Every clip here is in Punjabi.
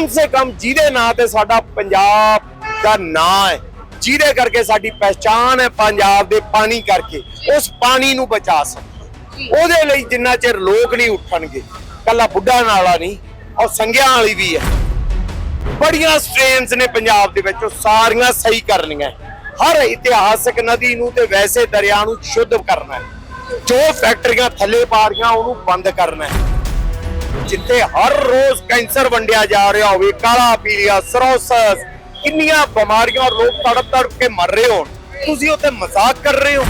ਕਮ ਸੇ ਕਮ ਜਿਹਦੇ ਨਾਂ ਤੇ ਸਾਡਾ ਪੰਜਾਬ ਦਾ ਨਾਂ ਹੈ ਜਿਹਦੇ ਕਰਕੇ ਸਾਡੀ ਪਹਿਚਾਨ ਹੈ ਪੰਜਾਬ ਦੇ ਪਾਣੀ ਕਰਕੇ ਉਸ ਪਾਣੀ ਨੂੰ ਬਚਾ ਸਕੀਏ। ਉਹਦੇ ਲਈ ਜਿੰਨਾ ਚਿਰ ਲੋਕ ਨਹੀਂ ਉੱਠਣਗੇ ਕੱਲਾ ਬੁੱਢਾ ਨਾਲਾ ਨਹੀਂ ਔਰ ਸੰਗਿਆਂ ਵਾਲੀ ਵੀ ਹੈ। ਬੜੀਆਂ ਸਟ੍ਰੇਨਸ ਨੇ ਪੰਜਾਬ ਦੇ ਵਿੱਚ ਉਹ ਸਾਰੀਆਂ ਸਹੀ ਕਰਨੀਆਂ ਹਰ ਇਤਿਹਾਸਕ ਨਦੀ ਨੂੰ ਤੇ ਵੈਸੇ ਦਰਿਆ ਨੂੰ ਸ਼ੁੱਧ ਕਰਨਾ ਹੈ। ਜੋ ਫੈਕਟਰੀਆਂ ਥੱਲੇ ਪਾ ਰਹੀਆਂ ਉਹਨੂੰ ਬੰਦ ਕਰਨਾ ਹੈ। ਜਿੱਥੇ ਹਰ ਰੋਜ਼ ਕੈਂਸਰ ਵੰਡਿਆ ਜਾ ਰਿਹਾ ਹੋਵੇ, ਕਾਲਾ ਪੀਲੀਆ ਸਰੋਸਸ ਕਿੰਨੀਆਂ ਬਿਮਾਰੀਆਂ ਔਰ ਲੋਕ ਤੜਪ ਤੜਪ ਕੇ ਮਰ ਰਹੇ ਹੋਣ। ਤੁਸੀਂ ਉੱਥੇ ਮਜ਼ਾਕ ਕਰ ਰਹੇ ਹੋ।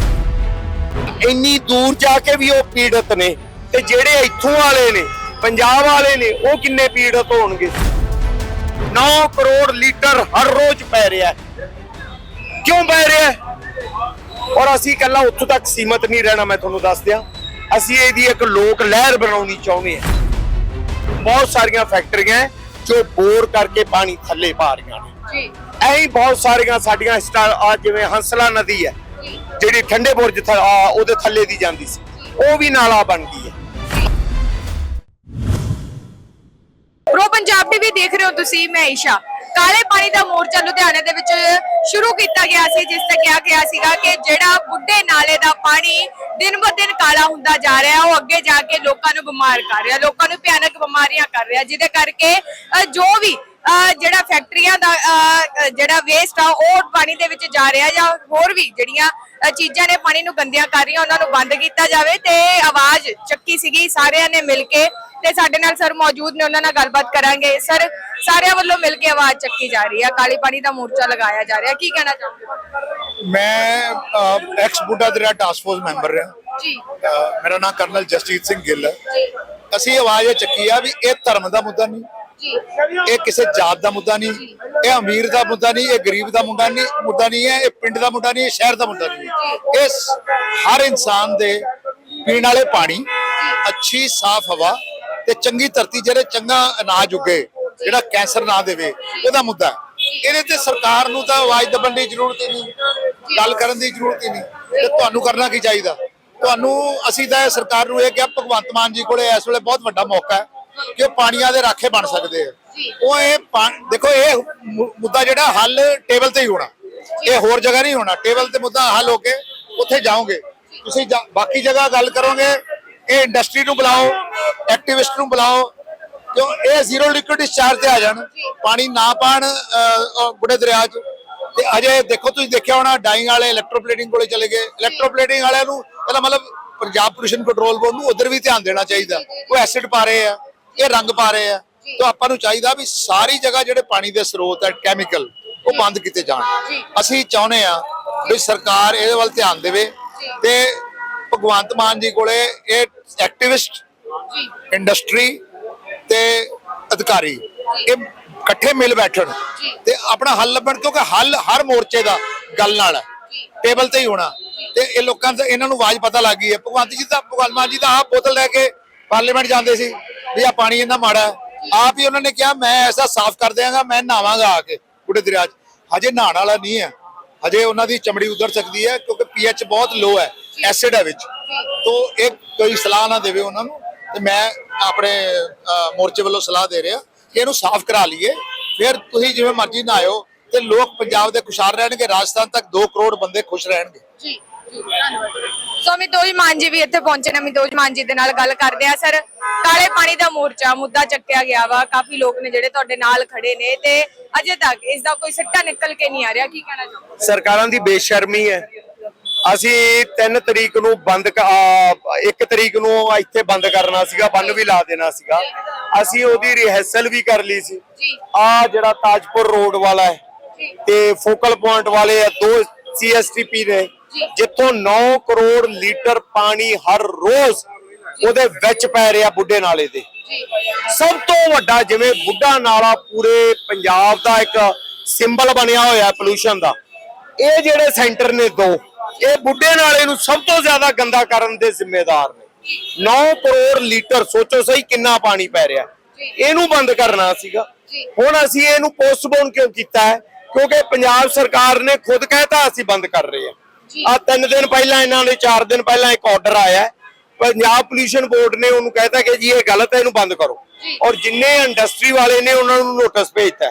ਇੰਨੀ ਦੂਰ ਜਾ ਕੇ ਵੀ ਉਹ ਪੀੜਤ ਨੇ ਤੇ ਜਿਹੜੇ ਇੱਥੋਂ ਵਾਲੇ ਨੇ, ਪੰਜਾਬ ਵਾਲੇ ਨੇ, ਉਹ ਕਿੰਨੇ ਪੀੜਤ ਹੋਣਗੇ? 9 ਕਰੋੜ ਲੀਟਰ ਹਰ ਰੋਜ਼ ਪੈ ਰਿਹਾ ਕਿਉਂ ਪੈ ਰਿਹਾ ਔਰ ਅਸੀਂ ਇਕੱਲਾ ਉੱਥੋਂ ਤੱਕ ਸੀਮਤ ਨਹੀਂ ਰਹਿਣਾ, ਮੈਂ ਤੁਹਾਨੂੰ ਦੱਸ ਦਿਆਂ। ਅਸੀਂ ਇਹਦੀ ਇੱਕ ਲੋਕ ਲਹਿਰ ਬਣਾਉਣੀ ਚਾਹੁੰਦੇ ਹਾਂ। ਬਹੁਤ ਸਾਰੀਆਂ ਫੈਕਟਰੀਆਂ ਜੋ ਬੋਰ ਕਰਕੇ ਪਾਣੀ ਥੱਲੇ ਪਾ ਰਹੀਆਂ ਨੇ। ਜੀ। ਐਂ ਹੀ ਬਹੁਤ ਸਾਰੀਆਂ ਸਾਡੀਆਂ ਆ ਜਿਵੇਂ ਹੰਸਲਾ ਨਦੀ ਹੈ ਜਿਹੜੀ ਠੰਡੇ ਬੁਰਜ ਉਹਦੇ ਥੱਲੇ ਦੀ ਜਾਂਦੀ ਸੀ। ਉਹ ਵੀ ਨਾਲਾ ਬਣ ਗਈ ਹੈ। ਪ੍ਰੋ ਪੰਜਾਬ ਟੀਵੀ ਦੇਖ ਰਹੇ ਹੋ ਤੁਸੀਂ ਮੈਂ ਈਸ਼ਾ। ਕਾਲੇ ਪਾਣੀ ਦਾ ਮੋਰਚਾ ਲੁਧਿਆਣੇ ਦੇ ਵਿੱਚ ਸ਼ੁਰੂ ਕੀਤਾ ਗਿਆ ਸੀ, ਜਿਸ ਤੇ ਕਿਹਾ ਗਿਆ ਸੀਗਾ ਕਿ ਜਿਹੜਾ ਬੁੱਢੇ ਨਾਲੇ ਦਾ ਪਾਣੀ ਦਿਨ ਬ ਦਿਨ ਕਾਲਾ ਹੁੰਦਾ ਜਾ ਰਿਹਾ, ਉਹ ਅੱਗੇ ਜਾ ਕੇ ਲੋਕਾਂ ਨੂੰ ਬਿਮਾਰ ਕਰ ਰਿਹਾ, ਲੋਕਾਂ ਨੂੰ ਭਿਆਨਕ ਬਿਮਾਰੀਆਂ ਕਰ ਰਿਹਾ, ਜਿਹਦੇ ਕਰਕੇ ਜੋ ਵੀ ਜਿਹੜਾ ਫੈਕਟਰੀਆਂ ਦਾ ਜਿਹੜਾ ਵੇਸਟ ਆ ਉਹ ਪਾਣੀ ਦੇ ਵਿੱਚ ਜਾ ਰਿਹਾ ਜਾਂ ਹੋਰ ਵੀ ਜਿਹੜੀਆਂ ਚੀਜ਼ਾਂ ਨੇ ਪਾਣੀ ਨੂੰ ਗੰਦੀਆਂ ਕਰ ਰਹੀਆਂ ਉਹਨਾਂ ਨੂੰ ਬੰਦ ਕੀਤਾ ਜਾਵੇ ਤੇ ਆਵਾਜ਼ ਚੱਕੀ ਸੀਗੀ ਸਾਰਿਆਂ ਨੇ ਮਿਲ ਕੇ ਤੇ ਸਾਡੇ ਨਾਲ ਸਰ ਮੌਜੂਦ ਨੇ ਉਹਨਾਂ ਨਾਲ ਗੱਲਬਾਤ ਕਰਾਂਗੇ। ਸਰ ਸਾਰਿਆਂ ਵੱਲੋਂ ਮਿਲ ਕੇ ਆਵਾਜ਼ ਚੱਕੀ ਜਾ ਰਹੀ ਹੈ ਕਾਲੀ ਪਾਣੀ ਦਾ ਮੋਰਚਾ ਲਗਾਇਆ ਜਾ ਰਿਹਾ ਕੀ ਕਹਿਣਾ ਚਾਹੁੰਦੇ ਮੈਂ ਐਕਸ ਬੁੱਢਾ ਦਰਿਆ ਟਾਸਕ ਫੋਰਸ ਮੈਂਬਰ ਹਾਂ ਜੀ। ਮੇਰਾ ਨਾਮ ਕਰਨਲ ਜਸਜੀਤ ਸਿੰਘ ਗਿੱਲ ਹੈ। ਜੀ। ਅਸੀਂ ਆਵਾਜ਼ ਇਹ ਚੱਕੀ ਆ ਵੀ ਇਹ ਧਰਮ ਦਾ ਮੁੱਦਾ ਨਹੀਂ। ਇਹ ਕਿਸੇ ਜਾਤ ਦਾ ਮੁੱਦਾ ਨਹੀਂ ਇਹ ਅਮੀਰ ਦਾ ਮੁੱਦਾ ਨਹੀਂ ਇਹ ਗਰੀਬ ਦਾ ਮੁੱਦਾ ਨਹੀਂ ਮੁੱਦਾ ਨਹੀਂ ਹੈ ਇਹ ਪਿੰਡ ਦਾ ਮੁੱਦਾ ਨਹੀਂ ਇਹ ਸ਼ਹਿਰ ਦਾ ਮੁੱਦਾ ਨਹੀਂ। ਇਸ ਹਰ ਇਨਸਾਨ ਦੇ ਪੀਣ ਵਾਲੇ ਪਾਣੀ ਅੱਛੀ ਸਾਫ਼ ਹਵਾ ਤੇ ਚੰਗੀ ਧਰਤੀ ਜਿਹੜੇ ਚੰਗਾ ਅਨਾਜ ਉੱਗੇ ਜਿਹੜਾ ਕੈਂਸਰ ਨਾ ਦੇਵੇ ਉਹਦਾ ਮੁੱਦਾ। ਇਹਦੇ ਤੇ ਸਰਕਾਰ ਨੂੰ ਤਾਂ ਆਵਾਜ਼ ਦਬਣ ਦੀ ਜ਼ਰੂਰਤ ਹੀ ਨਹੀਂ ਗੱਲ ਕਰਨ ਦੀ ਜ਼ਰੂਰਤ ਹੀ ਨਹੀਂ। ਤੇ ਤੁਹਾਨੂੰ ਕਰਨਾ ਕੀ ਚਾਹੀਦਾ? ਤੁਹਾਨੂੰ ਅਸੀਂ ਤਾਂ ਸਰਕਾਰ ਨੂੰ ਇਹ ਕਿਹਾ ਭਗਵੰਤ ਮਾਨ ਜੀ ਕੋਲੇ ਇਸ ਵੇਲੇ ਬਹੁਤ ਵੱਡਾ ਮੌਕਾ ਹੈ। ਕਿ ਉਹ ਪਾਣੀਆਂ ਦੇ ਰਾਖੇ ਬਣ ਸਕਦੇ ਆ। ਉਹ ਇਹ ਦੇਖੋ ਇਹ ਮੁੱਦਾ ਜਿਹੜਾ ਹੱਲ ਟੇਬਲ ਤੇ ਹੀ ਹੋਣਾ। ਇਹ ਹੋਰ ਜਗ੍ਹਾ ਨਹੀਂ ਹੋਣਾ। ਟੇਬਲ ਤੇ ਮੁੱਦਾ ਹੱਲ ਹੋ ਕੇ ਉੱਥੇ ਜਾਓਗੇ। ਤੁਸੀਂ ਬਾਕੀ ਜਗ੍ਹਾ ਗੱਲ ਕਰੋਗੇ ਇਹ ਇੰਡਸਟਰੀ ਨੂੰ ਬੁਲਾਓ ਐਕਟਿਵਿਸਟ ਨੂੰ ਬੁਲਾਓ ਕਿਉਂ ਇਹ ਜ਼ੀਰੋ ਲਿਕੁਇਡ ਡਿਸਚਾਰਜ ਤੇ ਆ ਜਾਣ। ਪਾਣੀ ਨਾ ਪਾਣ ਬੁੱਢੇ ਦਰਿਆ 'ਚ। ਤੇ ਅਜੇ ਦੇਖੋ ਤੁਸੀਂ ਦੇਖਿਆ ਹੋਣਾ ਡਾਈਂਗ ਵਾਲੇ ਇਲੈਕਟ੍ਰੋਪਲੇਟਿੰਗ ਕੋਲੇ ਚਲੇ ਗਏ। ਇਲੈਕਟ੍ਰੋਪਲੇਟਿੰਗ ਵਾਲਿਆਂ ਨੂੰ ਇਹਦਾ ਮਤਲਬ ਪੰਜਾਬ ਪੋਲੂਸ਼ਨ ਕੰਟਰੋਲ ਬੋਰਡ ਨੂੰ ਉਧਰ ਵੀ ਧਿਆਨ ਦੇਣਾ ਚਾਹੀਦਾ। ਉਹ ਐਸਿਡ ਪਾ ਰਹੇ ਆ। ਇਹ ਰੰਗ ਪਾ ਰਹੇ ਆ। ਤਾਂ ਆਪਾਂ ਨੂੰ ਚਾਹੀਦਾ ਵੀ ਸਾਰੀ ਜਗ੍ਹਾ ਜਿਹੜੇ ਪਾਣੀ ਦੇ ਸਰੋਤ ਹੈ ਕੈਮੀਕਲ ਉਹ ਬੰਦ ਕੀਤੇ ਜਾਣ। ਅਸੀਂ ਚਾਹੁੰਦੇ ਆ ਵੀ ਸਰਕਾਰ ਇਹਦੇ ਵੱਲ ਧਿਆਨ ਦੇਵੇ ਤੇ ਭਗਵੰਤ ਮਾਨ ਜੀ ਕੋਲੇ ਇਹ ਐਕਟਿਵਿਸਟ ਇੰਡਸਟਰੀ ਤੇ ਅਧਿਕਾਰੀ ਇਹ ਇਕੱਠੇ ਮਿਲ ਬੈਠਣ ਤੇ ਆਪਣਾ ਹੱਲ ਲੱਭਣ ਕਿਉਂਕਿ ਹੱਲ ਹਰ ਮੋਰਚੇ ਦਾ ਗੱਲ ਨਾਲ ਹੈ ਟੇਬਲ ਤੇ ਹੀ ਹੋਣਾ। ਤੇ ਇਹ ਲੋਕਾਂ ਦਾ ਇਹਨਾਂ ਨੂੰ ਆਵਾਜ਼ ਪਤਾ ਲੱਗ ਗਈ ਹੈ। ਭਗਵੰਤ ਜੀ ਦਾ ਭਗਵੰਤ ਮਾਨ ਜੀ ਦਾ ਆਪ ਬੋਤਲ ਲੈ ਕੇ ਪਾਰਲੀਮੈਂਟ ਜਾਂਦੇ ਸੀ। ਵੀ ਆ ਪਾਣੀ ਇੰਨਾ ਮਾੜਾ ਆਪ ਹੀ ਉਹਨਾਂ ਨੇ ਕਿਹਾ, ਮੈਂ ਐਸਾ ਸਾਫ਼ ਕਰ ਦਿਆਂਗਾ, ਮੈਂ ਨਹਾਵਾਂਗਾ ਆ ਕੇ ਬੁੱਢੇ ਦਰਿਆ 'ਚ। ਹਜੇ ਨਹਾਉਣ ਵਾਲਾ ਨਹੀਂ ਹੈ। ਹਜੇ ਉਹਨਾਂ ਦੀ ਚਮੜੀ ਉਧਰ ਸਕਦੀ ਹੈ ਕਿਉਂਕਿ ਪੀਐਚ ਬਹੁਤ ਲੋ ਹੈ ਐਸਿਡ ਹੈ ਵਿੱਚ। ਤੋ ਇਹ ਕੋਈ ਸਲਾਹ ਨਾ ਦੇਵੇ ਉਹਨਾਂ ਨੂੰ ਤੇ ਮੈਂ ਆਪਣੇ ਮੋਰਚੇ ਵੱਲੋਂ ਸਲਾਹ ਦੇ ਰਿਹਾ ਕਿ ਇਹਨੂੰ ਸਾਫ਼ ਕਰਾ ਲਈਏ। ਫਿਰ ਤੁਸੀਂ ਜਿਵੇਂ ਮਰਜ਼ੀ ਨਹਾਇਓ ਤੇ ਲੋਕ ਪੰਜਾਬ ਦੇ ਖੁਸ਼ਹਾਲ ਰਹਿਣਗੇ, ਰਾਜਸਥਾਨ ਤੱਕ 2 ਕਰੋੜ ਬੰਦੇ ਖੁਸ਼ ਰਹਿਣਗੇ। ਜੀ। ਸੋ ਅਮਿਤੋਜ ਮਾਨ ਜੀ ਵੀ ਇੱਥੇ ਪਹੁੰਚੇ ਨੇ। ਅਮਿਤੋਜ ਮਾਨ ਜੀ ਦੇ ਨਾਲ ਗੱਲ ਕਰਦੇ ਆ। ਸਰ ਕਾਲੇ ਪਾਣੀ ਦਾ ਮੋਰਚਾ ਮੁੱਦਾ ਚੱਕਿਆ ਗਿਆ ਵਾ। ਕਾਫੀ ਲੋਕ ਨੇ ਜਿਹੜੇ ਤੁਹਾਡੇ ਨਾਲ ਖੜੇ ਨੇ ਤੇ ਅਜੇ ਤੱਕ ਇਸ ਦਾ ਕੋਈ ਸਿੱਟਾ ਨਿਕਲ ਕੇ ਨਹੀਂ ਆ ਰਿਹਾ। ਕੀ ਕਹਿਣਾ ਚਾਹੋਗੇ? ਸਰਕਾਰਾਂ ਦੀ ਬੇਸ਼ਰਮੀ ਹੈ। ਅਸੀਂ 3 ਤਰੀਕ ਨੂੰ ਬੰਦ 1 ਤਰੀਕ ਨੂੰ ਇੱਥੇ ਬੰਦ ਕਰਨਾ ਸੀਗਾ। ਬੰਨ ਵੀ ਲਾ ਦੇਣਾ ਸੀਗਾ। ਅਸੀਂ ਉਹਦੀ ਰਿਹਰਸਲ ਵੀ ਕਰ ਲਈ ਸੀ। ਆ ਜਿਹੜਾ ਤਾਜਪੁਰ ਰੋਡ ਵਾਲਾ ਹੈ ਤੇ ਫੋਕਲ ਪੁਆਇੰਟ ਵਾਲੇ ਆ ਦੋ ਸੀਐਸਟੀਪੀ ਨੇ। ਜਿੱਥੋਂ 9 ਕਰੋੜ ਲੀਟਰ ਪਾਣੀ ਹਰ ਰੋਜ਼ ਉਹਦੇ ਵਿੱਚ ਪੈ ਰਿਹਾ ਬੁੱਢੇ ਨਾਲੇ ਦੇ। ਸਭ ਤੋਂ ਵੱਡਾ ਜਿਵੇਂ ਬੁੱਢਾ ਨਾਲਾ ਪੂਰੇ ਪੰਜਾਬ ਦਾ ਇੱਕ ਸਿੰਬਲ ਬਣਿਆ ਹੋਇਆ ਪੋਲੂਸ਼ਨ ਦਾ ਇਹ ਜਿਹੜੇ ਸੈਂਟਰ ਨੇ ਦੋ ਇਹ ਬੁੱਢੇ ਨਾਲੇ ਨੂੰ ਸਭ ਤੋਂ ਜ਼ਿਆਦਾ ਗੰਦਾ ਕਰਨ ਦੇ ਜ਼ਿੰਮੇਦਾਰ ਨੇ। 9 ਕਰੋੜ ਲੀਟਰ ਸੋਚੋ ਸਹੀ ਕਿੰਨਾ ਪਾਣੀ ਪੈ ਰਿਹਾ। ਇਹਨੂੰ ਬੰਦ ਕਰਨਾ ਸੀਗਾ। ਹੁਣ ਅਸੀਂ ਇਹਨੂੰ ਪੋਸਟਪੋਨ ਕਿਉਂ ਕੀਤਾ ਹੈ? ਕਿਉਂਕਿ ਪੰਜਾਬ ਸਰਕਾਰ ਨੇ ਖੁਦ ਕਹਿਤਾ ਅਸੀਂ ਬੰਦ ਕਰ ਰਹੇ ਹਾਂ। ਆ ਤਿੰਨ ਦਿਨ ਪਹਿਲਾਂ ਇਹਨਾਂ ਨੇ 4 ਦਿਨ ਪਹਿਲਾਂ ਇੱਕ ਆਰਡਰ ਆਇਆ। ਪੰਜਾਬ ਪੋਲੂਸ਼ਨ ਬੋਰਡ ਨੇ ਉਹਨੂੰ ਕਹਿਤਾ ਕਿ ਜੀ ਇਹ ਗਲਤ ਹੈ ਇਹਨੂੰ ਬੰਦ ਕਰੋ। ਔਰ ਜਿੰਨੇ ਇੰਡਸਟਰੀ ਵਾਲੇ ਨੇ ਉਹਨਾਂ ਨੂੰ ਨੋਟਿਸ ਭੇਜਤਾ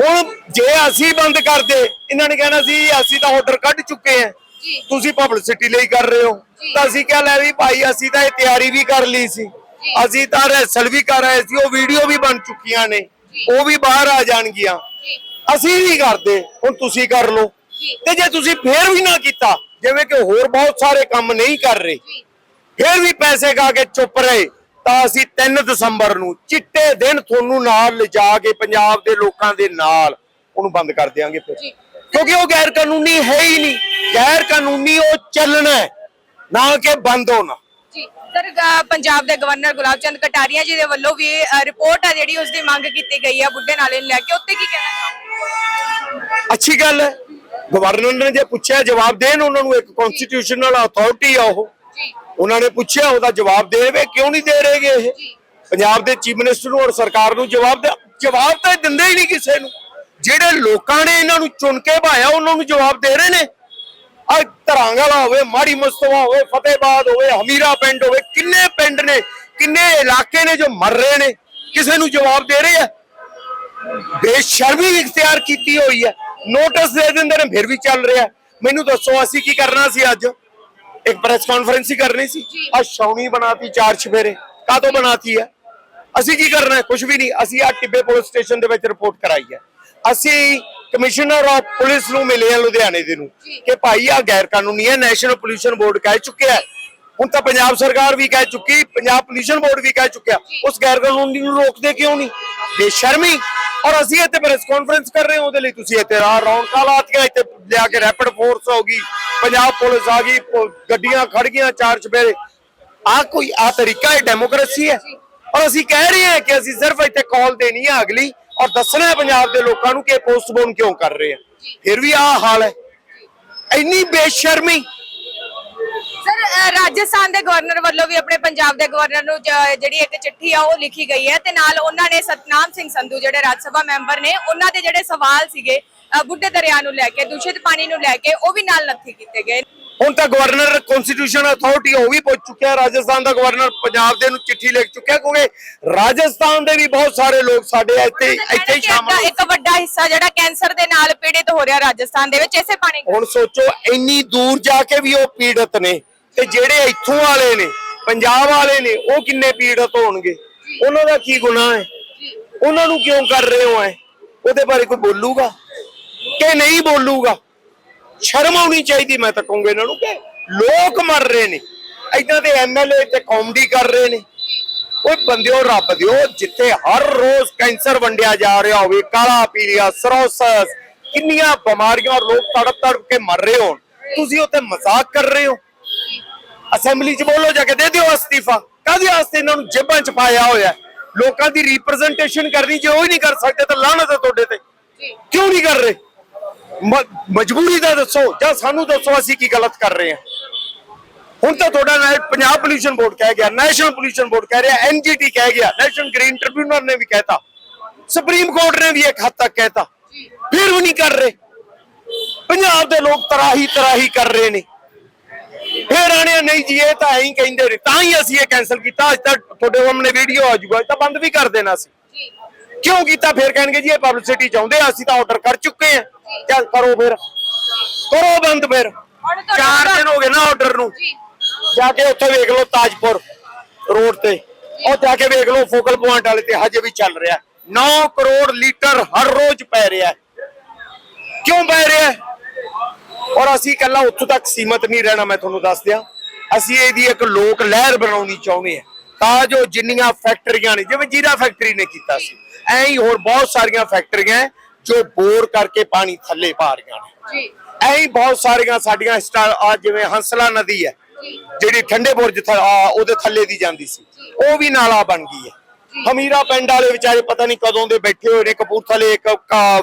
ਹੁਣ ਜੇ ਅਸੀਂ ਬੰਦ ਕਰਦੇ ਇਹਨਾਂ ਨੇ ਕਹਿਣਾ ਸੀ ਅਸੀਂ ਤਾਂ ਆਰਡਰ ਕੱਢ ਚੁੱਕੇ ਜੀ। ਤੁਸੀਂ ਪਬਲਿਸਿਟੀ ਲਈ ਕਰ ਰਹੇ ਹੋ। ਤਾਂ ਅਸੀਂ ਕਿਹਾ ਲੈ ਵੀ ਭਾਈ ਅਸੀਂ ਤਾਂ ਇਹ ਤਿਆਰੀ ਵੀ ਕਰ ਲਈ ਸੀ। ਅਸੀਂ ਤਾਂ ਰੈਸਲ ਵੀ ਕਰ ਰਹੇ ਸੀ ਉਹ ਵੀਡੀਓ ਵੀ ਬਣ ਚੁੱਕੀਆਂ ਨੇ। ਉਹ ਵੀ ਬਾਹਰ ਆ ਜਾਣਗੀਆਂ। ਅਸੀਂ ਨਹੀਂ ਕਰਦੇ। ਹੁਣ ਤੁਸੀਂ ਕਰ ਲਓ। ਤੇ ਜੇ ਤੁਸੀਂ ਫੇਰ ਵੀ ਨਾ ਕੀਤਾ ਜਿਵੇਂ ਕਿ ਹੋਰ ਬਹੁਤ ਸਾਰੇ ਕੰਮ ਨਹੀਂ ਕਰ ਰਹੇ ਫੇਰ ਵੀ ਪੈਸੇ ਗਾ ਕੇ ਚੁੱਪ ਰਹੇ ਤਾਂ ਅਸੀਂ 3 ਦਸੰਬਰ ਨੂੰ ਚਿੱਟੇ ਦਿਨ ਤੁਹਾਨੂੰ ਨਾਲ ਲਿਜਾ ਕੇ ਪੰਜਾਬ ਦੇ ਲੋਕਾਂ ਦੇ ਨਾਲ ਉਹਨੂੰ ਬੰਦ ਕਰ ਦਿਆਂਗੇ ਫਿਰ। ਕਿਉਂਕਿ ਉਹ ਗੈਰ ਕਾਨੂੰਨੀ ਹੈ ਹੀ ਨਹੀਂ। ਗੈਰ ਕਾਨੂੰਨੀ ਉਹ ਚੱਲਣਾ ਹੈ, ਨਾ ਕਿ ਬੰਦ ਹੋਣਾ। ਜੀ। ਸਰ ਪੰਜਾਬ ਦੇ ਗਵਰਨਰ ਗੁਲਾਬ ਚੰਦ ਕਟਾਰੀਆ ਜੀ ਦੇ ਵੱਲੋਂ ਵੀ ਰਿਪੋਰਟ ਆ ਜਿਹੜੀ ਉਸ ਦੀ ਮੰਗ ਕੀਤੀ ਗਈ ਆ ਬੁੱਢੇ ਨਾਲੇ ਨੂੰ ਲੈ ਕੇ। ਉੱਤੇ ਕੀ ਕਹਿਣਾ ਚਾਹੋਗੇ? ਅੱਛੀ ਗੱਲ ਹੈ। ਗਵਰਨਰ ਨੇ ਜੇ ਪੁੱਛਿਆ ਜਵਾਬ ਦੇਣ ਉਹਨਾਂ ਨੂੰ ਇੱਕ ਕਨਸਟੀਟਿਊਸ਼ਨਲ ਅਥਾਰਟੀ ਆ ਉਹ। ਜੀ। ਉਹਨਾਂ ਨੇ ਪੁੱਛਿਆ ਉਹਦਾ ਜਵਾਬ ਦੇਵੇ ਕਿਉਂ ਨਹੀਂ ਦੇ ਰਹੇਗੇ ਇਹ? ਪੰਜਾਬ ਦੇ ਚੀਫ ਮਿਨਿਸਟਰ ਨੂੰ ਔਰ ਸਰਕਾਰ ਨੂੰ ਜਵਾਬ ਜਵਾਬ ਤਾਂ ਦਿੰਦੇ ਹੀ ਨਹੀਂ ਕਿਸੇ ਨੂੰ। ਜਿਹੜੇ ਲੋਕਾਂ ਨੇ ਇਹਨਾਂ ਨੂੰ ਚੁਣ ਕੇ ਭਾਇਆ ਉਹਨਾਂ ਨੂੰ ਜਵਾਬ ਦੇ ਰਹੇ ਨੇ। ਆ ਧਰਾਂਗਲਾ ਹੋਵੇ ਮਾੜੀ ਮਸਤਵਾ ਹੋਵੇ ਫਤਿਹਬਾਦ ਹੋਵੇ ਹਮੀਰਾ ਪਿੰਡ ਹੋਵੇ ਕਿੰਨੇ ਪਿੰਡ ਨੇ ਕਿੰਨੇ ਇਲਾਕੇ ਨੇ ਜੋ ਮਰ ਰਹੇ ਨੇ ਕਿਸੇ ਨੂੰ ਜਵਾਬ ਦੇ ਰਹੇ ਆ? ਬੇਸ਼ਰਮੀ ਇਖਤਿਆਰ ਕੀਤੀ ਹੋਈ ਹੈ। ਨੋਟਿਸ ਦੇ ਦਿੰਦੇ ਨੇ ਫਿਰ ਵੀ ਚੱਲ ਰਿਹਾ। ਮੈਨੂੰ ਦੱਸੋ ਅਸੀਂ ਕੀ ਕਰਨਾ ਸੀ ਅੱਜ? ਇੱਕ ਪ੍ਰੈਸ ਕਾਨਫਰੰਸ ਹੀ ਕਰਨੀ ਸੀ। ਆ ਸ਼ੌਣੀ ਬਣਾਤੀ ਚਾਰ ਚਫੇਰੇ ਕਾਦੋਂ ਬਣਾਤੀ ਹੈ? ਅਸੀਂ ਕੀ ਕਰਨਾ ਹੈ? ਕੁਝ ਵੀ ਨਹੀਂ। ਅਸੀਂ ਆ ਟਿੱਬੇ ਪੁਲਿਸ ਸਟੇਸ਼ਨ ਦੇ ਵਿੱਚ ਰਿਪੋਰਟ ਕਰਾਈ ਹੈ। ਅਸੀਂ ਕਮਿਸ਼ਨਰ ਆਫ ਪੁਲਿਸ ਨੂੰ ਮਿਲੇ ਆ ਲੁਧਿਆਣੇ ਦੇ ਨੂੰ। ਕਿ ਭਾਈ ਆ ਗੈਰ ਕਾਨੂੰਨੀ ਹੈ। ਨੈਸ਼ਨਲ ਪੋਲੂਸ਼ਨ ਬੋਰਡ ਕਹਿ ਚੁੱਕਿਆ ਹੈ। ਹੁਣ ਤਾਂ ਪੰਜਾਬ ਸਰਕਾਰ ਵੀ ਕਹਿ ਚੁੱਕੀ ਪੰਜਾਬ ਪੋਲੂਸ਼ਨ ਬੋਰਡ ਵੀ ਕਹਿ ਚੁੱਕਿਆ ਉਸ ਗੈਰ ਕਾਨੂੰਨੀ ਨੂੰ ਰੋਕਦੇ ਕਿਉਂ ਨਹੀਂ? ਬੇਸ਼ਰਮੀ। ਔਰ ਅਸੀਂ ਇੱਥੇ ਪ੍ਰੈਸ ਕਾਨਫਰੰਸ ਕਰ ਰਹੇ ਹਾਂ ਉਹਦੇ ਲਈ ਤੁਸੀਂ ਇੱਥੇ ਰਾਹ ਰੌਣਕਾਂ ਲਾਤੀਆਂ ਇੱਥੇ ਲਿਆ ਕੇ ਰੈਪਿਡ ਫੋਰਸ ਹੋ ਗਈ ਪੰਜਾਬ ਪੁਲਿਸ ਆ ਗਈ ਗੱਡੀਆਂ ਖੜ ਗਈਆਂ ਚਾਰ ਚਪੇਰੇ ਆ ਕੋਈ ਆ ਤਰੀਕਾ ਹੈ ਡੈਮੋਕ੍ਰੇਸੀ ਹੈ। ਔਰ ਅਸੀਂ ਕਹਿ ਰਹੇ ਹਾਂ ਕਿ ਅਸੀਂ ਸਿਰਫ ਇੱਥੇ ਕਾਲ ਦੇਣੀ ਹੈ ਅਗਲੀ ਔਰ ਦੱਸਣਾ ਹੈ ਪੰਜਾਬ ਦੇ ਲੋਕਾਂ ਨੂੰ ਕਿ ਪੋਸਟਪੋਨ ਕਿਉਂ ਕਰ ਰਹੇ ਆ ਫਿਰ ਵੀ ਆ ਹਾਲ ਹੈ। ਇੰਨੀ ਬੇਸ਼ਰਮੀ ਸਰ ਰਾਜਸਥਾਨ ਦੇ ਗਵਰਨਰ ਵੱਲੋਂ ਵੀ ਆਪਣੇ ਪੰਜਾਬ ਦੇ ਗਵਰਨਰ ਨੂੰ ਜਿਹੜੀ ਇੱਕ ਚਿੱਠੀ ਆ ਉਹ ਲਿਖੀ ਗਈ ਹੈ ਤੇ ਨਾਲ ਉਹਨਾਂ ਨੇ ਸਤਨਾਮ ਸਿੰਘ ਸੰਧੂ ਜਿਹੜੇ ਰਾਜ ਸਭਾ ਮੈਂਬਰ ਨੇ ਉਹਨਾਂ ਦੇ ਜਿਹੜੇ ਸਵਾਲ ਸੀਗੇ ਬੁੱਢੇ ਦਰਿਆ ਨੂੰ ਲੈ ਕੇ ਦੂਸ਼ਿਤ ਪਾਣੀ ਨੂੰ ਲੈ ਕੇ ਉਹ ਵੀ ਨਾਲ ਨੱਥੀ ਕੀਤੇ ਗਏ ਹੁਣ ਤਾਂ ਗਵਰਨਰ ਕਨਸਟੀਟਿਊਸ਼ਨ ਅਥਾਰਟੀ ਉਹ ਵੀ ਪਹੁੰਚ ਚੁੱਕਿਆ ਰਾਜਸਥਾਨ ਦਾ ਗਵਰਨਰ ਪੰਜਾਬ ਦੇ ਨੂੰ ਚਿੱਠੀ ਲਿਖ ਚੁੱਕਿਆ ਕਿਉਂਕਿ ਰਾਜਸਥਾਨ ਦੇ ਵੀ ਬਹੁਤ ਸਾਰੇ ਲੋਕ ਸਾਡੇ ਇੱਥੇ ਇੱਥੇ ਹੀ ਸ਼ਾਮਲ ਇੱਕ ਵੱਡਾ ਹਿੱਸਾ ਜਿਹੜਾ ਕੈਂਸਰ ਦੇ ਨਾਲ ਪੀੜਿਤ ਹੋ ਰਿਹਾ ਰਾਜਸਥਾਨ ਦੇ ਵਿੱਚ ਇਸੇ ਪਾਣੀ ਹੁਣ ਸੋਚੋ ਇੰਨੀ ਦੂਰ ਜਾ ਕੇ ਵੀ ਉਹ ਪੀੜਤ ਨੇ। ਤੇ ਜਿਹੜੇ ਇੱਥੋਂ ਵਾਲੇ ਨੇ, ਪੰਜਾਬ ਵਾਲੇ ਨੇ, ਉਹ ਕਿੰਨੇ ਪੀੜਤ ਹੋਣਗੇ? ਉਹਨਾਂ ਦਾ ਕੀ ਗੁਨਾਹ ਹੈ? ਉਹਨਾਂ ਨੂੰ ਕਿਉਂ ਕਰ ਰਹੇ ਹੋ ਐ? ਉਹਦੇ ਬਾਰੇ ਕੋਈ ਬੋਲੂਗਾ? ਕਿ ਨਹੀਂ ਬੋਲੂਗਾ? ਸ਼ਰਮ ਆਉਣੀ ਚਾਹੀਦੀ, ਮੈਂ ਤਾਂ ਕਹੂੰਗਾ ਇਹਨਾਂ ਨੂੰ ਕਿ ਲੋਕ ਮਰ ਰਹੇ ਨੇ। ਇਦਾਂ ਦੇ ਐਮਐਲਏ ਤੇ ਕਾਮੇਡੀ ਕਰ ਰਹੇ ਨੇ। ਓਏ ਬੰਦਿਓ, ਰੱਬ ਦਿਓ, ਜਿੱਥੇ ਹਰ ਰੋਜ਼ ਕੈਂਸਰ ਵੰਡਿਆ ਜਾ ਰਿਹਾ ਹੋਵੇ, ਕਾਲਾ ਪੀਲੀਆ ਸਰੋਸਸ ਕਿੰਨੀਆਂ ਬਿਮਾਰੀਆਂ ਔਰ ਲੋਕ ਤੜਪ ਤੜਪ ਕੇ ਮਰ ਰਹੇ ਹੋਣ। ਤੁਸੀਂ ਉੱਥੇ ਮਜ਼ਾਕ ਕਰ ਰਹੇ ਹੋ? ਅਸੈਂਬਲੀ 'ਚ ਬੋਲੋ ਜਾ ਕੇ ਦੇ ਦਿਓ ਅਸਤੀਫਾ। ਕਾਹਦੇ ਵਾਸਤੇ ਇਹਨਾਂ ਨੂੰ ਜੇਬਾਂ 'ਚ ਪਾਇਆ ਹੋਇਆ? ਲੋਕਾਂ ਦੀ ਰਿਪਰੈਜ਼ੈਂਟੇਸ਼ਨ ਕਰਨੀ ਜੇ ਉਹ ਹੀ ਨਹੀਂ ਕਰ ਸਕਦੇ ਤਾਂ ਲਾਹਨਤ ਹੈ ਤੁਹਾਡੇ ਤੇ। ਕਿਉਂ ਨਹੀਂ ਕਰ ਰਹੇ? ਮਜਬੂਰੀ ਦਾ ਦੱਸੋ ਜਾਂ ਸਾਨੂੰ ਦੱਸੋ ਅਸੀਂ ਕੀ ਗਲਤ ਕਰ ਰਹੇ ਹਾਂ। ਹੁਣ ਤਾਂ ਤੁਹਾਡਾ ਨਾ- ਪੰਜਾਬ ਪੋਲੂਸ਼ਨ ਬੋਰਡ ਕਹਿ ਗਿਆ ਨੈਸ਼ਨਲ ਪੋਲੂਸ਼ਨ ਬੋਰਡ ਕਹਿ ਰਿਹਾ ਐਨਜੀਟੀ ਕਹਿ ਗਿਆ ਨੈਸ਼ਨਲ ਗ੍ਰੀਨ ਟ੍ਰਿਬਿਊਨਲ ਨੇ ਵੀ ਕਹਿਤਾ। ਸੁਪਰੀਮ ਕੋਰਟ ਨੇ ਵੀ ਇੱਕ ਹੱਦ ਤੱਕ ਕਹਿਤਾ। ਫਿਰ ਵੀ ਨਹੀਂ ਕਰ ਰਹੇ। ਪੰਜਾਬ ਦੇ ਲੋਕ ਤਰਾਹੀ ਤਰਾਹੀ ਕਰ ਰਹੇ ਨੇ। ਫਿਰ ਆਣੇ ਨਹੀਂ ਜੀ ਇਹ ਤਾਂ ਐਂ ਹੀ ਕਹਿੰਦੇ ਨੇ ਤਾਂ ਹੀ ਅਸੀਂ ਇਹ ਕੈਨਸਲ ਕੀਤਾ। ਅੱਜ ਤੱਕ ਤੁਹਾਡੇ ਸਾਹਮਣੇ ਵੀਡੀਓ ਆ ਇਹ ਤਾਂ ਬੰਦ ਵੀ ਕਰ ਦੇਣਾ ਸੀ। ਕਿਉਂ ਕੀਤਾ? ਫਿਰ ਕਹਿਣਗੇ ਜੀ ਇਹ ਪਬਲਿਸਿਟੀ ਚਾਹੁੰਦੇ ਆ ਅਸੀਂ ਤਾਂ ਆਰਡਰ ਕਰ ਚੁੱਕੇ ਆ। ਚੱਲ ਕਰੋ ਫਿਰ। ਕਰੋ ਬੰਦ ਫਿਰ। ਚਾਰ ਦਿਨ ਹੋ ਗਏ ਨਾ ਆਰਡਰ ਨੂੰ। ਜੀ। ਜਾ ਕੇ ਉੱਥੇ ਵੇਖ ਲਓ ਤਾਜਪੁਰ ਰੋਡ ਤੇ। ਉਹ ਜਾ ਕੇ ਵੇਖ ਲਓ ਫੋਕਲ ਪੁਆਇੰਟ ਵਾਲੇ ਤੇ ਹਜੇ ਵੀ ਚੱਲ ਰਿਹਾ। 9 ਕਰੋੜ ਲੀਟਰ ਹਰ ਰੋਜ਼ ਪੈ ਰਿਹਾ। ਕਿਉਂ ਪੈ ਰਿਹਾ? ਔਰ ਅਸੀਂ ਕੱਲਾ ਉੱਥੋਂ ਤੱਕ ਸੀਮਤ ਨਹੀਂ ਰਹਿਣਾ ਮੈਂ ਤੁਹਾਨੂੰ ਦੱਸ ਦਿਆਂ। ਅਸੀਂ ਇਹਦੀ ਇੱਕ ਲੋਕ ਲਹਿਰ ਬਣਾਉਣੀ ਚਾਹੁੰਦੇ ਆ ਤਾਂ ਜੋ ਜਿੰਨੀਆਂ ਫੈਕਟਰੀਆਂ ਨੇ ਜਿਵੇਂ ਜੀਰਾ ਫੈਕਟਰੀ ਨੇ ਕੀਤਾ ਸੀ ਐਂ ਹੀ ਹੋਰ ਬਹੁਤ ਸਾਰੀਆਂ ਫੈਕਟਰੀਆਂ ਹੈ ਜੋ ਬੋਰ ਕਰਕੇ ਪਾਣੀ ਥੱਲੇ ਪਾ ਰਹੀਆਂ ਨੇ। ਜੀ। ਐਂ ਹੀ ਬਹੁਤ ਸਾਰੀਆਂ ਸਾਡੀਆਂ ਆ ਜਿਵੇਂ ਹੰਸਲਾ ਨਦੀ ਹੈ ਜਿਹੜੀ ਠੰਡੇ ਬੁਰਜ ਉਹਦੇ ਥੱਲੇ ਦੀ ਜਾਂਦੀ ਸੀ। ਉਹ ਵੀ ਨਾਲਾ ਬਣ ਗਈ ਹੈ। ਹਮੀਰਾ ਪਿੰਡ ਵਾਲੇ ਵਿਚਾਰੇ ਪਤਾ ਨਹੀਂ ਕਦੋਂ ਦੇ ਬੈਠੇ ਹੋਏ ਨੇ ਕਪੂਰਥਲੇ ਇੱਕ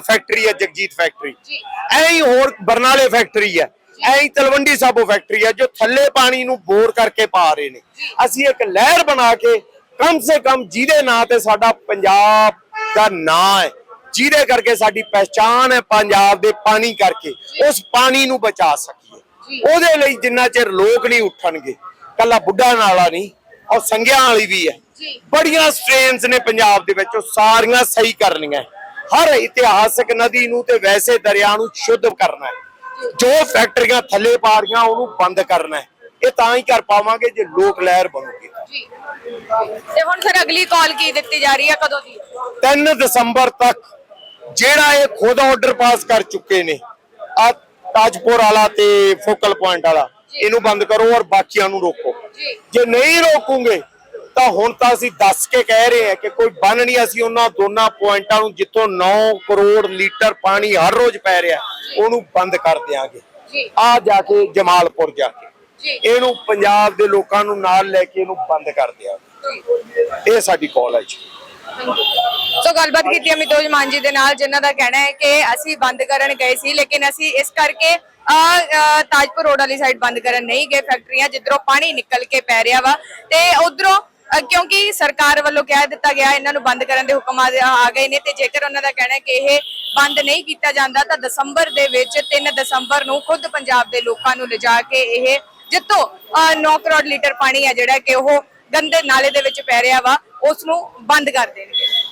ਫੈਕਟਰੀ ਹੈ ਜਗਜੀਤ ਫੈਕਟਰੀ। ਐਂ ਹੀ ਹੋਰ ਬਰਨਾਲੇ ਫੈਕਟਰੀ ਹੈ ਐਂ ਤਲਵੰਡੀ ਸਾਬੋ ਫੈਕਟਰੀ ਹੈ ਜੋ ਥੱਲੇ ਪਾਣੀ ਨੂੰ ਬੋਰ ਕਰਕੇ ਪਾ ਰਹੇ ਨੇ। ਅਸੀਂ ਇੱਕ ਲਹਿਰ ਬਣਾ ਕੇ ਕਮ ਸੇ ਕਮ ਜਿਹਦੇ ਨਾਂ ਤੇ ਸਾਡਾ ਪੰਜਾਬ ਦਾ ਨਾਂ ਹੈ ਜਿਹਦੇ ਕਰਕੇ ਸਾਡੀ ਪਹਿਚਾਨ ਹੈ ਪੰਜਾਬ ਦੇ ਪਾਣੀ ਕਰਕੇ ਉਸ ਪਾਣੀ ਨੂੰ ਬਚਾ ਸਕੀਏ। ਉਹਦੇ ਲਈ ਜਿੰਨਾ ਚਿਰ ਲੋਕ ਨਹੀਂ ਉੱਠਣਗੇ ਕੱਲਾ ਬੁੱਢਾ ਨਾਲਾ ਨਹੀਂ ਔਰ ਸੰਗਿਆਂ ਵਾਲੀ ਵੀ ਹੈ। ਬੜੀਆਂ ਸਟ੍ਰੇਨਸ ਨੇ ਪੰਜਾਬ ਦੇ ਵਿੱਚ ਉਹ ਸਾਰੀਆਂ ਸਹੀ ਕਰਨੀਆਂ। ਹਰ ਇਤਿਹਾਸਕ ਨਦੀ ਨੂੰ ਤੇ ਵੈਸੇ ਦਰਿਆ ਨੂੰ ਸ਼ੁੱਧ ਕਰਨਾ ਜੋ ਫੈਕਟਰੀਆਂ ਥੱਲੇ ਪਾ ਰਹੀਆਂ ਉਹਨੂੰ ਬੰਦ ਕਰਨਾ ਇਹ ਤਾਂ ਹੀ ਕਰ ਪਾਵਾਂਗੇ ਜੇ ਲੋਕ ਲਹਿਰ ਬਣੂਗੀ। ਜੀ। ਤੇ ਹੁਣ ਫਿਰ ਅਗਲੀ ਕਾਲ ਕੀ ਦਿੱਤੀ ਜਾ ਰਹੀ ਹੈ ਕਦੋਂ ਦੀ 3 ਦਸੰਬਰ ਤੱਕ ਜਿਹੜਾ ਇਹ ਖੁਦ ਆਰਡਰ ਪਾਸ ਕਰ ਚੁੱਕੇ ਨੇ ਆ ਤਾਜਪੁਰ ਵਾਲਾ ਤੇ ਫੋਕਲ ਪੁਆਇੰਟ ਵਾਲਾ ਇਹਨੂੰ ਬੰਦ ਕਰੋ ਔਰ ਬਾਕੀਆਂ ਨੂੰ ਰੋਕੋ। ਜੇ ਨਹੀਂ ਰੋਕੂਗੇ ਤਾਂ ਹੁਣ ਤਾਂ ਅਸੀਂ ਦੱਸ ਕੇ ਕਹਿ ਰਹੇ ਹਾਂ ਕਿ ਕੋਈ ਬੰਨ ਨਹੀਂ ਅਸੀਂ ਉਹਨਾਂ ਦੋਨਾਂ ਪੁਆਇੰਟਾਂ ਨੂੰ ਜਿੱਥੋਂ 9 ਕਰੋੜ ਲੀਟਰ ਪਾਣੀ ਹਰ ਰੋਜ਼ ਪੈ ਰਿਹਾ ਉਹਨੂੰ ਬੰਦ ਕਰ ਦਿਆਂਗੇ। ਜੀ। ਆ ਜਾ ਕੇ ਜਮਾਲਪੁਰ ਜਾ ਕੇ। ਇਹਨੂੰ ਪੰਜਾਬ ਦੇ ਲੋਕਾਂ ਨੂੰ ਨਾਲ ਲੈ ਕੇ ਇਹਨੂੰ ਬੰਦ ਕਰ ਦਿਆਂਗੇ। ਇਹ ਸਾਡੀ ਕਾਲ ਹੈ ਜੀ। ਸੋ ਗੱਲਬਾਤ ਕੀਤੀ ਅਮਿਤੋਜ ਮਾਨ ਜੀ ਦੇ ਨਾਲ ਜਿਨ੍ਹਾਂ ਦਾ ਕਹਿਣਾ ਹੈ ਕਿ ਅਸੀਂ ਬੰਦ ਕਰਨ ਗਏ ਸੀ ਲੇਕਿਨ ਅਸੀਂ ਇਸ ਕਰਕੇ ਤਾਜਪੁਰ ਰੋਡ ਵਾਲੀ ਸਾਈਡ ਬੰਦ ਕਰਨ ਨਹੀਂ ਗਏ ਫੈਕਟਰੀਆਂ ਜਿੱਧਰੋਂ ਪਾਣੀ ਨਿਕਲ ਕੇ ਪੈ ਰਿਹਾ ਵਾ ਤੇ ਉਧਰੋਂ ਕਿਉਂਕਿ ਸਰਕਾਰ ਵੱਲੋਂ ਕਹਿ ਦਿੱਤਾ ਗਿਆ, ਇਹਨਾਂ ਨੂੰ ਬੰਦ ਕਰਨ ਦੇ ਹੁਕਮ ਆ ਗਏ ਨੇ ਤੇ ਜੇਕਰ ਉਹਨਾਂ ਦਾ ਕਹਿਣਾ ਹੈ ਕਿ ਇਹ ਬੰਦ ਨਹੀਂ ਕੀਤਾ ਜਾਂਦਾ, ਤਾਂ ਦਸੰਬਰ ਦੇ ਵਿੱਚ 3 ਦਸੰਬਰ ਨੂੰ ਖੁਦ ਪੰਜਾਬ ਦੇ ਲੋਕਾਂ ਨੂੰ ਲਿਜਾ ਕੇ ਇਹ ਜਿੱਤੋਂ। 9 ਕਰੋੜ ਲੀਟਰ ਪਾਣੀ ਹੈ ਜਿਹੜਾ ਕਿ ਉਹ ਗੰਦੇ ਨਾਲੇ ਦੇ ਵਿੱਚ ਪੈ ਰਿਹਾ ਵਾ, ਉਸ ਨੂੰ ਬੰਦ ਕਰ ਦੇਣਗੇ।